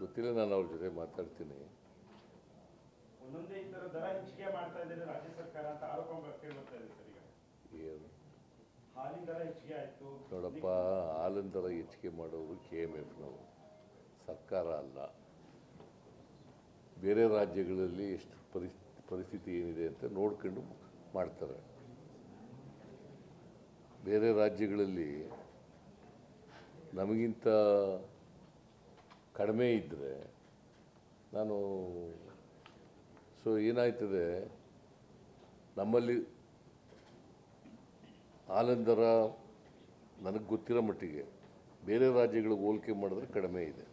ಗೊತ್ತಿಲ್ಲ ನಾನು ಅವ್ರ ಜೊತೆ ಮಾತಾಡ್ತೀನಿ. ಏನು? ನೋಡಪ್ಪ ಹಾಲಿನ ದರ ಹೆಚ್ಚಿಗೆ ಮಾಡೋರು ಕೆ ಎಂ ಎಫ್ನವರು ಸರ್ಕಾರ ಅಲ್ಲ. ಬೇರೆ ರಾಜ್ಯಗಳಲ್ಲಿ ಎಷ್ಟು ಪರಿಸ್ಥಿತಿ ಪರಿಸ್ಥಿತಿ ಏನಿದೆ ಅಂತ ನೋಡ್ಕೊಂಡು ಮಾಡ್ತಾರೆ. ಬೇರೆ ರಾಜ್ಯಗಳಲ್ಲಿ ನಮಗಿಂತ ಕಡಿಮೆ ಇದ್ದರೆ ನಾನು ಸೊ ಏನಾಯ್ತದೆ ನಮ್ಮಲ್ಲಿ ಆಲಂದರ ನನಗೆ ಗೊತ್ತಿರೋ ಮಟ್ಟಿಗೆ ಬೇರೆ ರಾಜ್ಯಗಳಿಗೆ ಹೋಲಿಕೆ ಮಾಡಿದ್ರೆ ಕಡಿಮೆ ಇದೆ.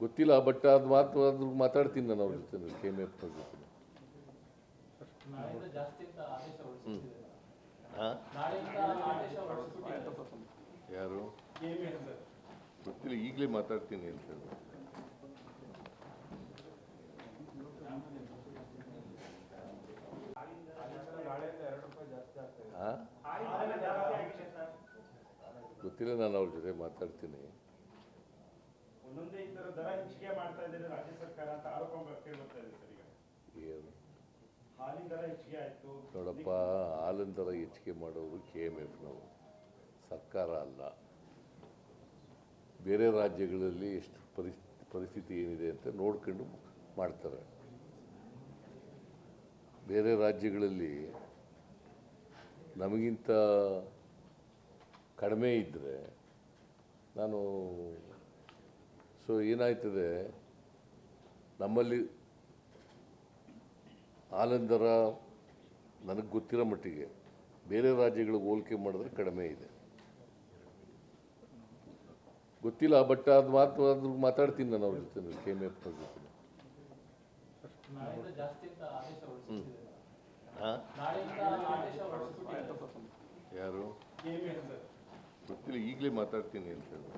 ಗೊತ್ತಿಲ್ಲ ಬಟ್ ಅದು ಮಾತು ಅದ್ರ ಮಾತಾಡ್ತೀನಿ ನಾನು ಅವ್ರ ಜೊತೆ ಕೆ ಎಂ ಎಫ್ ಜೊತೆ ನಾಳೆಯಿಂದ ಯಾರು? ಗೊತ್ತಿಲ್ಲ ಈಗಲೇ ಮಾತಾಡ್ತೀನಿ ಅಂತ ಹೇಳಿ. ನಾಳೆಯಿಂದ ಎರಡು ರೂಪಾಯಿ ಜಾಸ್ತಿ ಆಗ್ತಾ ಇದೆ ಹಾಂ ಜಾಸ್ತಿ ಆಗಿದೆ ಸರ್ ಗೊತ್ತಿಲ್ಲ ನಾನು ಅವ್ರ ಜೊತೆ ಮಾತಾಡ್ತೀನಿ. ಒಂದೊಂದೇ ಈ ತರ ದರ ಹೆಚ್ಚಿಗೆ ಮಾಡ್ತಾ ಇದ್ದಾರೆ ರಾಜ್ಯ ಸರ್ಕಾರ ಅಂತ ಆರೋಪ ಕೇಳಿ ಬರ್ತಾ ಈಗ. ಏನು ಹಾಲಿನ ದರ ಹೆಚ್ಚಿಗೆ ಆಯ್ತು ನೋಡಪ್ಪ ಹಾಲಿನ ದರ ಹೆಚ್ಚಿಗೆ ಮಾಡೋರು ಕೆ ಎಂ ಎಫ್ನವರು ಸರ್ಕಾರ ಅಲ್ಲ. ಬೇರೆ ರಾಜ್ಯಗಳಲ್ಲಿ ಎಷ್ಟು ಪರಿಸ್ಥಿತಿ ಪರಿಸ್ಥಿತಿ ಏನಿದೆ ಅಂತ ನೋಡ್ಕೊಂಡು ಮಾಡ್ತಾರೆ. ಬೇರೆ ರಾಜ್ಯಗಳಲ್ಲಿ ನಮಗಿಂತ ಕಡಿಮೆ ಇದ್ದರೆ ನಾನು, ಸೊ ಏನಾಯ್ತದೆ, ನಮ್ಮಲ್ಲಿ ಹಾಲಿನ ದರ ನನಗೆ ಗೊತ್ತಿರೋ ಮಟ್ಟಿಗೆ ಬೇರೆ ರಾಜ್ಯಗಳಿಗೆ ಹೋಲಿಕೆ ಮಾಡಿದ್ರೆ ಕಡಿಮೆ ಇದೆ. ಗೊತ್ತಿಲ್ಲ ಬಟ್ ಅದು ಮಾತು, ಅದು ಮಾತಾಡ್ತೀನಿ ನಾನು ಅವ್ರ ಜೊತೆ ಕೆ ಎಂ ಎಫ್ ಜೊತೆ. ಯಾರು? ಗೊತ್ತಿಲ್ಲ, ಈಗಲೇ ಮಾತಾಡ್ತೀನಿ ಅಂತ ಹೇಳಿ.